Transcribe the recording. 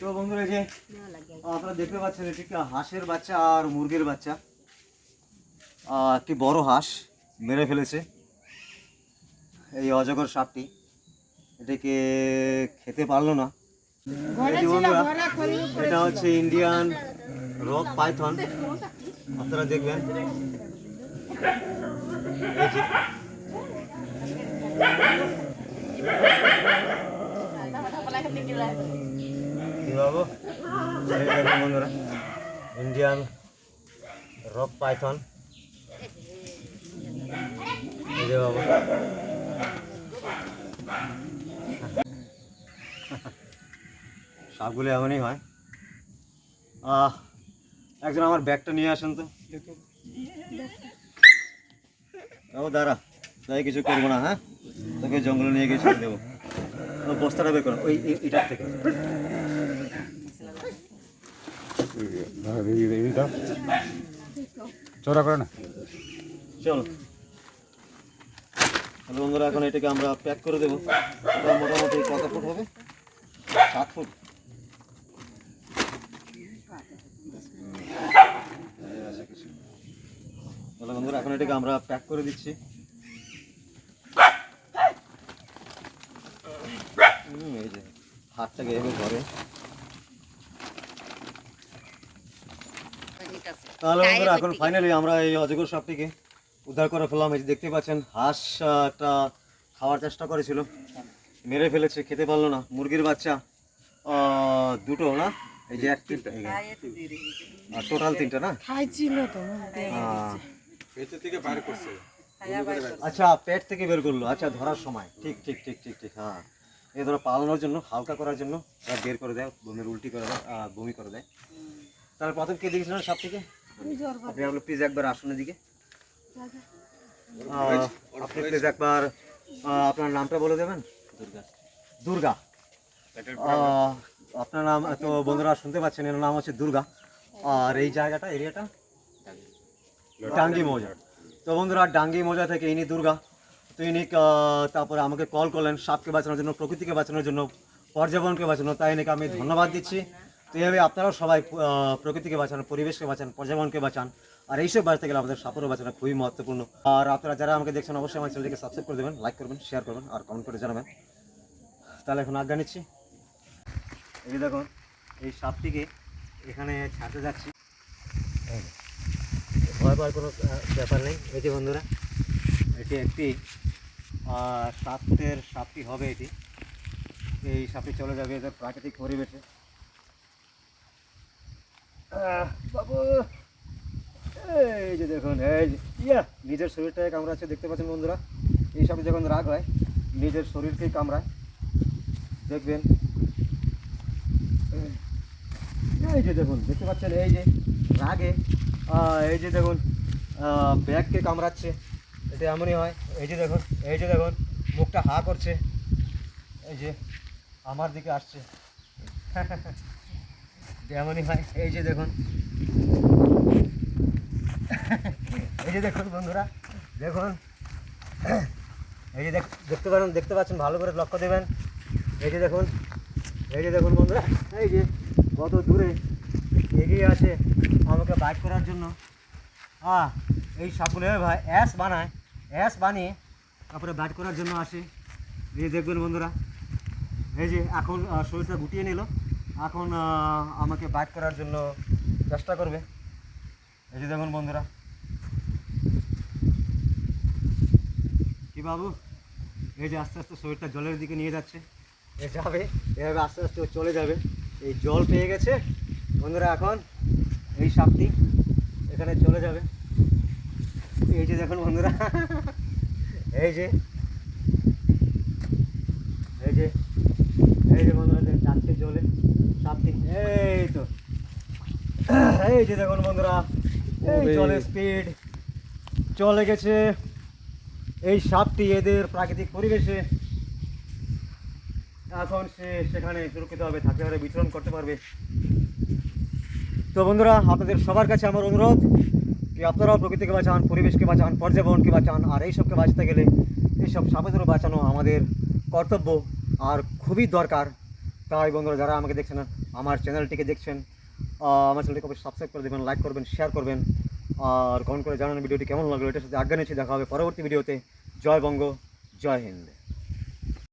তো বন্ধুরা যে আপনারা দেখতে পাচ্ছেন এটি হাঁসের বাচ্চা আর মুরগির বাচ্চা। একটি বড় হাঁস মেরে ফেলেছে। এই অজগর সাপটি। এটাকে খেতে পারল না। এটা হচ্ছে ইন্ডিয়ান রক পাইথন। আপনারা দেখবেন। এই যে কি ইন্ডিয়ান রক পাইথন সাপগুলো এমনই হয়। আহ, একজন আমার ব্যাগটা নিয়ে আসেন তো। দাঁড়া। তাই কিছু করব না হ্যাঁ? তোকে জঙ্গলে নিয়ে গিয়ে দেবো। বস্তাটা বের করো ওই এই- থেকে। চোরা করে না। চলো। তাহলে বন্ধুরা এখন এটাকে আমরা প্যাক করে দেবো। এটা মোটামুটি কত ফুট হবে? সাত ফুট। তাহলে বন্ধুরা এখন এটাকে আমরা প্যাক করে দিচ্ছি হুম, এই হাতটাকে এভাবে ধরে। তাহলে বন্ধুরা এখন ফাইনালি আমরা এই অজগর সাপটিকে উদ্ধার করে ফেললাম। এই যে দেখতে পাচ্ছেন হাঁস আহ, একটা খাওয়ার চেষ্টা করেছিল। মেরে ফেলেছে খেতে পারল না। মুরগির বাচ্চা আহ, দুটো না? এই যে এক তিনটা। আর টোটাল তিনটা না? খাইছিল তো আহ, থেকে বাইরে করছে। আচ্ছা পেট থেকে বের করল। আচ্ছা ধরার সময়। ঠিক ঠিক ঠিক ঠিক ঠিক হ্যাঁ। এই ধরো পালানোর জন্য হালকা করার জন্য ওরা বের করে দেয় বমির উল্টি করে দেয় বমি করে দেয়। তাহলে প্রথম কে দেখেছিলেন সাপ থেকে? আপনি আপনি প্লিজ একবার আসুন দিকে আপনি প্লিজ একবার আহ, আপনার নামটা বলে দেবেন? দুর্গা। দুর্গা। আহ, আপনার নাম তো বন্ধুরা শুনতে পাচ্ছেন এর নাম হচ্ছে দুর্গা। আর এই জায়গাটা এরিয়াটা ডাঙ্গি মৌজা। তো বন্ধুরা ডাঙ্গি মৌজা থেকে ইনি দুর্গা। তো তারপরে আমাকে কল করলেন সাপকে বাঁচানোর জন্য, প্রকৃতিকে বাঁচানোর জন্য, পর্যাবরণকে বাঁচানো তাই এনাকে আমি ধন্যবাদ দিচ্ছি। তো এইভাবে আপনারাও সবাই প্রকৃতিকে বাঁচান, পরিবেশকে বাঁচান, পর্যাবরণকে বাঁচান। আর এইসব বাঁচতে গেলে আমাদের সাপেরও বাঁচানো খুবই মহত্বপূর্ণ। আর আপনারা যারা আমাকে দেখছেন, অবশ্যই আমার চ্যানেলটিকে সাবস্ক্রাইব করে দেবেন লাইক করবেন শেয়ার করবেন, আর কমেন্ট করে জানাবেন। তাহলে এখন আজ্ঞা নিচ্ছি। এই দেখুন, এই সাপটিকে এখানে ছাড়তে যাচ্ছি। ভয় পাওয়ার কোনো ব্যাপার নেই। এই যে বন্ধুরা, এটি একটি ফুটের সাপটি হবে এটি। এই সাপটি চলে যাবে এদের প্রাকৃতিক পরিবেশে। বাবু, এই যে দেখুন, এই যে, ইয়া, নিজের শরীরটাকে কামড়াচ্ছে, দেখতে পাচ্ছেন বন্ধুরা? এই সাপটি যখন রাগ হয়, নিজের শরীরকেই কামড়ায়। দেখবেন, এই যে দেখুন, দেখতে পাচ্ছেন, এই যে রাগে এই যে দেখুন ব্যাগকে কামড়াচ্ছে। এটা এমনই হয় এই যে দেখুন, এই যে দেখুন, মুখটা হা করছে। এই যে আমার দিকে আসছে। এটা এমনই হয়, এই যে দেখুন। এই যে দেখুন বন্ধুরা, দেখুন। এই যে দেখ- দেখতে পারেন, দেখতে পাচ্ছেন, ভালো করে লক্ষ্য দেবেন। এই যে দেখুন, এই যে দেখুন বন্ধুরা, এই যে কত দূরে এগিয়ে আসে আমাকে বাইক করার জন্য। হ্যাঁ এই সাপগুলো ভাই অ্যাস বানায়। অ্যাস বানিয়ে তারপরে বাইক করার জন্য আসে। এই দেখবেন বন্ধুরা, এই যে এখন শরীরটা গুটিয়ে নিল। এখন আমাকে বাইক করার জন্য চেষ্টা করবে। এই যে দেখুন বন্ধুরা। কি বাবু? এই যে আস্তে আস্তে শরীরটা জলের দিকে নিয়ে যাচ্ছে। এ যাবে, এভাবে আস্তে আস্তে চলে যাবে। এই জল পেয়ে গেছে। বন্ধুরা, এখন এই সাপটি এখানে চলে যাবে। এই যে দেখুন বন্ধুরা। এই যে। এই যে এই যে বন্ধুরা যাচ্ছে জলে সাপটি এই তো। এই যে দেখুন বন্ধুরা এই জলের স্পিড চলে গেছে। এই সাপটি এদের প্রাকৃতিক পরিবেশে এখন সে সেখানে সুরক্ষিতভাবে থাকতে পারবে বিচরণ করতে পারবে। তো বন্ধুরা আপনাদের সবার কাছে আমার অনুরোধ কি আপনারাও প্রকৃতিকে বাঁচান, পরিবেশকে বাঁচান, পর্যাবরণকে বাঁচান, আর এইসবকে বাঁচতে গেলে এইসব সাপেদেরও বাঁচানো আমাদের কর্তব্য আর খুবই দরকার। তাই বন্ধুরা, যারা আমাকে দেখছেন, আমার চ্যানেলটিকে দেখছেন আমার চ্যানেলটিকে অবশ্যই সাবস্ক্রাইব করে দেবেন লাইক করবেন শেয়ার করবেন, আর কমেন্ট করে জানান ভিডিওটি কেমন লাগল, এটার সাথে আজ্ঞা নিচ্ছি, দেখা হবে পরবর্তী ভিডিওতে। জয় বঙ্গ, জয় হিন্দ।